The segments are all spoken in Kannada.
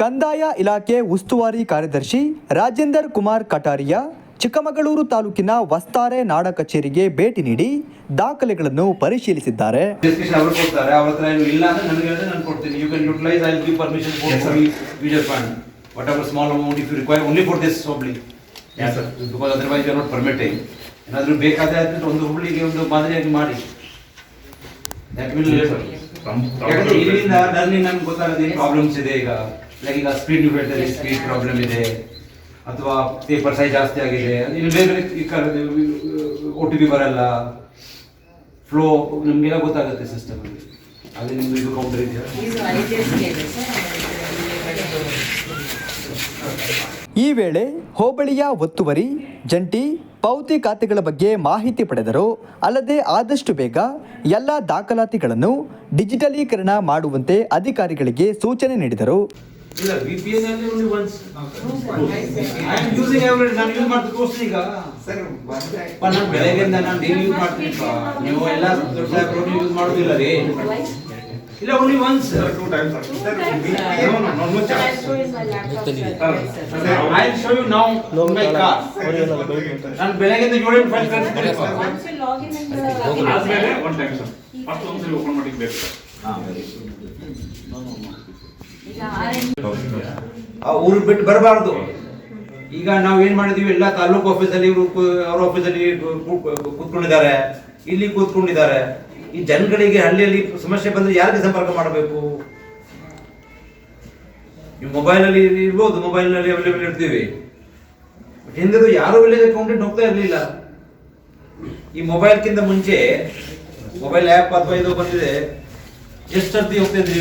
ಕಂದಾಯ ಇಲಾಖೆ ಉಸ್ತುವಾರಿ ಕಾರ್ಯದರ್ಶಿ ರಾಜೇಂದರ್ ಕುಮಾರ್ ಕಟಾರಿಯಾ ಚಿಕ್ಕಮಗಳೂರು ತಾಲೂಕಿನ ವಸ್ತಾರೆ ನಾಡ ಕಚೇರಿಗೆ ಭೇಟಿ ನೀಡಿ ದಾಖಲೆಗಳನ್ನು ಪರಿಶೀಲಿಸಿದ್ದಾರೆ. ಏನಾದರೂ ಬೇಕಾದ್ರೆ ಒಂದು ಹುಬ್ಳಿಗೆ ಒಂದು ಮಾದರಿಯಾಗಿ ಮಾಡಿ. ಯಾಕಂದ್ರೆ ಇಲ್ಲಿಂದ ಗೊತ್ತಾಗದೆ ಪ್ರಾಬ್ಲಮ್ಸ್ ಇದೆ ಈಗ. ಲೈಕ್ ಈಗ ಸ್ಪೀಡ್ ನೀವು ಹೇಳ್ತಾರೆ ಸ್ಪೀಡ್ ಪ್ರಾಬ್ಲಮ್ ಇದೆ ಅಥವಾ ಪೇಪರ್ ಸೈಜ್ ಜಾಸ್ತಿ ಆಗಿದೆ. ಇಲ್ಲಿ ಬೇರೆ ಬೇರೆ ಈ ಒ ಟಿ ಪಿ ಬರಲ್ಲ. ಫ್ಲೋ ನಮಗೆಲ್ಲ ಗೊತ್ತಾಗುತ್ತೆ ಸಿಸ್ಟಮ್ ಅಲ್ಲಿ. ಅದು ನಿಮ್ದು ಇದು ಕೌಂಟರ್ ಇದೆಯಾ? ಈ ವೇಳೆ ಹೋಬಳಿಯ ಒತ್ತುವರಿ ಜಂಟಿ ಪಾವತಿ ಖಾತೆಗಳ ಬಗ್ಗೆ ಮಾಹಿತಿ ಪಡೆದರು ಅಲ್ಲದೆ ಆದಷ್ಟು ಬೇಗ ಎಲ್ಲ ದಾಖಲಾತಿಗಳನ್ನು ಡಿಜಿಟಲೀಕರಣ ಮಾಡುವಂತೆ ಅಧಿಕಾರಿಗಳಿಗೆ ಸೂಚನೆ ನೀಡಿದರು. ಇಲ್ಲ ಎನ್ ಅಲ್ಲಿ only once. I am using every ನಾನು ಯೂಸ್ ಮಾಡ್ತಾ ತೋರಿಸ್ತೀನಿ ಈಗ. ಪ, ನಾನು ಬೆಳಗ್ಗೆಯಿಂದ ನಾನು ಡೈಲಿ ಯೂಸ್ ಮಾಡ್ತೀನಿ ನೀವು ಎಲ್ಲ ದೊಡ್ಡ ಯೂಸ್ ಮಾಡೋದಿಲ್ಲ ರೀ. ಇಲ್ಲ only once two times my laptop, sir. I show you now my car ನಾನು ಬೆಳಗ್ಗೆ ಏಳು ಫೈಲ್ ಕಳಿಸ್ತೀನಿ in in the. ಆದ್ಮೇಲೆ one time, sir. ಮತ್ತೆ ಒಂದ್ಸರಿ open ಮಾಡ್ಲಿಕ್ಕೆ ಬೇಕು, sir. ಈಗ R&D ಆ ಊರು ಬಿಟ್ಟು ಬರಬಾರ್ದು. ಈಗ ನಾವು ಏನ್ ಮಾಡಿದೀವಿ ಎಲ್ಲ ತಾಲೂಕು ಆಫೀಸಲ್ಲಿ ಇವರು ಅವ್ರ ಆಫೀಸಲ್ಲಿ ಕೂತ್ಕೊಂಡಿದ್ದಾರೆ. ಇಲ್ಲಿ ಕೂತ್ಕೊಂಡಿದ್ದಾರೆ. ಈ ಜನಗಳಿಗೆ ಹಳ್ಳಿಯಲ್ಲಿ ಸಮಸ್ಯೆ ಬಂದ್ರೆ ಯಾರಿಗೆ ಸಂಪರ್ಕ ಮಾಡಬೇಕು? ಈ ಮೊಬೈಲ್ ಅಲ್ಲಿ ಇರ್ಬೋದು ಮೊಬೈಲ್ನಲ್ಲಿ ಅವೈಲೇಬಲ್ ಇರ್ತೀವಿ. ಹಿಂದೆ ಯಾರು ವಿಲೇಜ್ ಅಕೌಂಟೆಂಟ್ ಹೋಗ್ತಾ ಇರ್ಲಿಲ್ಲ. ಈ ಮೊಬೈಲ್ ಕಿಂತ ಮುಂಚೆ ಮೊಬೈಲ್ ಆ್ಯಪ್ ಅಥವಾ ಇದು ಬಂದಿದೆ, ಎಷ್ಟು ಸರ್ತಿ ಹೋಗ್ತಾ ಇದ್ರಿ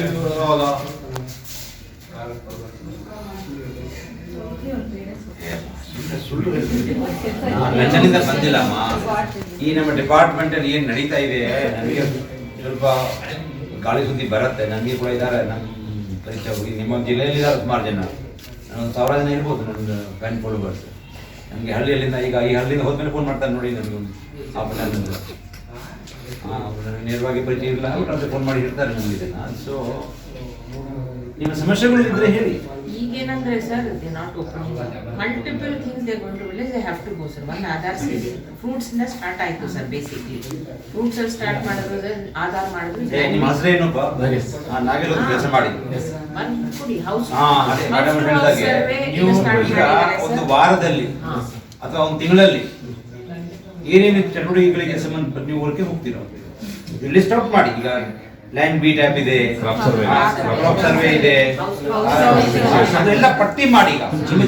ಲಂಡನ್ನಿಂದ ಬಂದಿಲ್ಲಮ್ಮ ಈ ನಮ್ಮ ಡಿಪಾರ್ಟ್ಮೆಂಟ್ ಅಲ್ಲಿ ಏನ್ ನಡೀತಾ ಇದೆ, ನನಗೆ ಸ್ವಲ್ಪ ಗಾಳಿ ಸುದ್ದಿ ಬರುತ್ತೆ, ನನಗೆ ಕೂಡ ಇದ್ದಾರೆ ನಮ್ಮ ಪರಿಚಯ ನಿಮ್ಮ ಜಿಲ್ಲೆಯಲ್ಲಿ ಇದ್ದಾರೆ ಸುಮಾರು ಜನ. ಒಂದು ಸಾವಿರ ಜನ ಇರ್ಬೋದು ನನ್ನ ಫ್ಯಾನ್ ಫಾಲೋವರ್ಸ್ ನನಗೆ ಹಳ್ಳಿಯಲ್ಲಿಂದ ಈಗ ಈ ಹಳ್ಳಿಯಿಂದ ಹೋದ್ಮೇಲೆ ಫೋನ್ ಮಾಡ್ತಾರೆ ನೋಡಿ ನನಗೆ ಅನ್ ನನಗೆ ನೇರವಾಗಿ ಪರಿಚಯ ಇಲ್ಲ, ಅವ್ರು ಫೋನ್ ಮಾಡಿ ಇರ್ತಾರೆ ನನಗೆ ಇದನ್ನ. ಸೊ ನಿಮ್ಮ ಸಮಸ್ಯೆಗಳು ಇದ್ರೆ ಹೇಳಿ. ಈಗೇನಂದ್ರೆ sir they not opening multiple things they going to village they have to go sir one Aadhaar fruits ಇಂದ ಸ್ಟಾರ್ಟ್ ಆಯ್ತು ಸರ್ ಬೇಸಿಕ್ಲಿ ಫ್ರೂಟ್ಸ್ ಅಲ್ಲಿ ಸ್ಟಾರ್ಟ್ ಮಾಡಿದ್ರೆ ಆಧಾರ್ ಮಾಡಿದ್ರು ನಿಮ್ಮ ಮಾಡಿದ್ರೆ ಹೆಸರೇನಪ್ಪ ಆ ಒಂದು ಕೆಲಸ ಮಾಡಿ. ಮನ್ಕುಡಿ ಕೊಡಿ ಹೌಸ್ ಹಾ ಅದೇ ಮೇಡಮ್ ಹೇಳಿದಾಗೆ. ನೀವು ಈಗ ಒಂದು ವಾರದಲ್ಲಿ ಅಥವಾ ಒಂದು ತಿಂಗಳಲ್ಲಿ ಏನೇನು ಚಟುವಟಿಕೆಗಳಿಗೆ ಸಂಬಂಧಪಟ್ಟ ನೀವು ಹೊರಗೆ ಹೋಗ್ತೀರಾ ಲಿಸ್ಟ್ ಔಟ್ ಮಾಡಿ ಈಗ ಲ್ಯಾಂಡ್ ಬಿ ಟ್ಯಾಪ್ ಇದೆ. ಕ್ರಾಪ್ ಸರ್ವೆ ಇದೆ. ಅದೆಲ್ಲ ಪಟ್ಟಿ ಮಾಡಿ ಈಗ.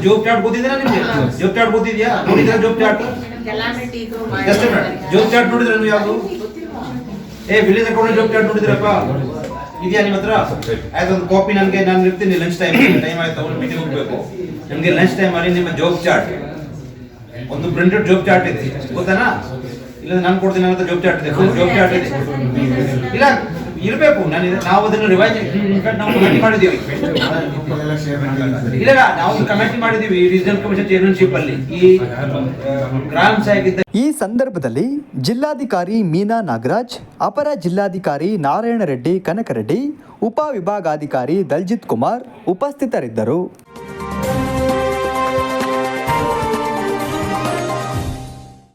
ಜೋಬ್ ಚಾರ್ಟ್ ಗೊತ್ತಿದ್ದೀರಾ ನಿಮ್ಗೆ? ಜೋಬ್ ಚಾರ್ಟ್ ಗೊತ್ತಿದ್ಯಾ? ನೋಡಿದ್ರೆ ಜೋಬ್ ಚಾರ್ಟ್. ಜೋಬ್ ಚಾರ್ಟ್ ನೋಡಿದ್ರೆ ನೀವು ಯಾವುದು? ಏ ವಿಲೇಜ್ ಅಕೌಂಟ್ ಜೋಬ್ ಚಾರ್ಟ್ ನೋಡಿದ್ರಪ್ಪ. ಇದೆಯಾ ನಿಮ್ಮ ಹತ್ರ? ಆಯ್ತು ಒಂದು ಕಾಪಿ ನನಗೆ ನಾನು ಇರ್ತೀನಿ ಲಂಚ್ ಟೈಮ್ ಟೈಮ್ ಆಯ್ತು ತಗೊಂಡು ಮೀಟಿಂಗ್ ಹೋಗ್ಬೇಕು. ನಿಮಗೆ ಲಂಚ್ ಟೈಮ್ ಅಲ್ಲಿ ನಿಮ್ಮ ಜೋಬ್ ಚಾರ್ಟ್ ಒಂದು ಪ್ರಿಂಟೆಡ್ ಜೋಬ್ ಚಾರ್ಟ್ ಇದೆ. ಗೊತ್ತಾನಾ? ಇಲ್ಲ ನಾನು ಕೊಡ್ತೀನಿ ನನ್ನ ಜೋಬ್ ಚಾರ್ಟ್ ಇದೆ. ಜೋಬ್ ಚಾರ್ಟ್ ಇದೆ. ಇಲ್ಲ ಇರಬೇಕು. ನಾನು ನಾವು ಅದನ್ನು ರಿವೈಸ್ ನಾವು ಕಮೆಂಟ್ ಮಾಡಿದ್ದೀವಿ. ಇಲ್ಲ ನಾವು ಕಮೆಂಟ್ ಮಾಡಿದ್ದೀವಿ ರೀಜನಲ್ ಕಮಿಷನ್ ಚೇರ್ಮನ್ಶಿಪ್ ಅಲ್ಲಿ. ಈ ಗ್ರಾಮ ಸಹಾಯಕಿದ್ದ ಈ ಸಂದರ್ಭದಲ್ಲಿ ಜಿಲ್ಲಾಧಿಕಾರಿ ಮೀನಾ ನಾಗರಾಜ್, ಅಪರ ಜಿಲ್ಲಾಧಿಕಾರಿ ನಾರಾಯಣ ರೆಡ್ಡಿ, ಕನಕರೆಡ್ಡಿ ಉಪವಿಭಾಗಾಧಿಕಾರಿ ದಲ್ಜಿತ್ ಕುಮಾರ್ ಉಪಸ್ಥಿತರಿದ್ದರು.